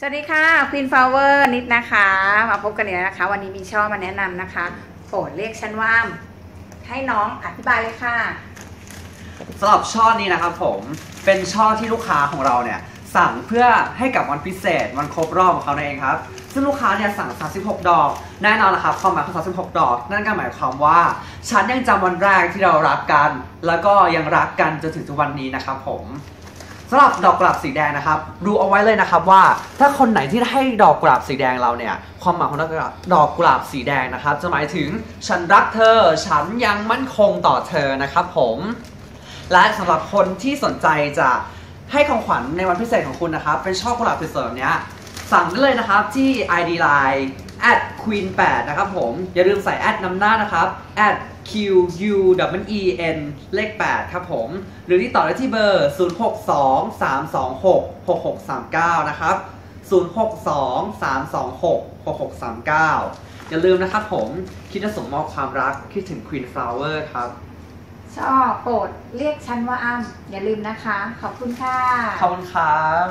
สวัสดีค่ะ Queen Flower นิดนะคะ มาพบกันอีกแล้วนะคะ วันนี้มีช่อมาแนะนำนะคะโปรดเรียกฉันว่าให้น้องอธิบายเลยค่ะสำหรับช่อนี้นะครับผมเป็นช่อที่ลูกค้าของเราเนี่ยสั่งเพื่อให้กับวันพิเศษวันครบรอบของเขานั่นเองครับ ซึ่งลูกค้าเนี่ยสั่ง 36 ดอก แน่นอนนะครับความหมายของ 36 ดอก นั่นก็หมายความว่า ฉันยังจำวันแรกที่เรารักกัน แล้วก็ยังรักกันจนถึงทุกวันนี้นะครับผม สำหรับดอกกุหลาบสีแดงนะครับ ดูเอาไว้เลยนะครับว่าถ้าคนไหนที่ให้ดอกกุหลาบสีแดงเราเนี่ย ความหมายของดอกกุหลาบดอกกลาบสีแดงนะครับ จะหมายถึงฉันรักเธอ ฉันยังมั่นคงต่อเธอนะครับผม และสำหรับคนที่สนใจจะให้ของขวัญในวันพิเศษของคุณนะครับ เป็นช่อกุหลาบสวยๆแบบเนี้ยสั่งได้เลยนะครับที่ ID Line at queen 8นะครับผม อย่าลืมใส่แอดนำหน้านะครับ at q u w e n เลข 8 ครับผม หรือที่ต่อได้ที่เบอร์ 062 326 6639 นะครับ 062 326 6639 อย่าลืมนะครับผม คิดจะส่งมอบความรัก คิดถึง Queen Flower ครับ ชอบโปรดเรียกฉันว่าอ้ำอย่าลืมนะคะ ขอบคุณค่ะ ขอบคุณครับ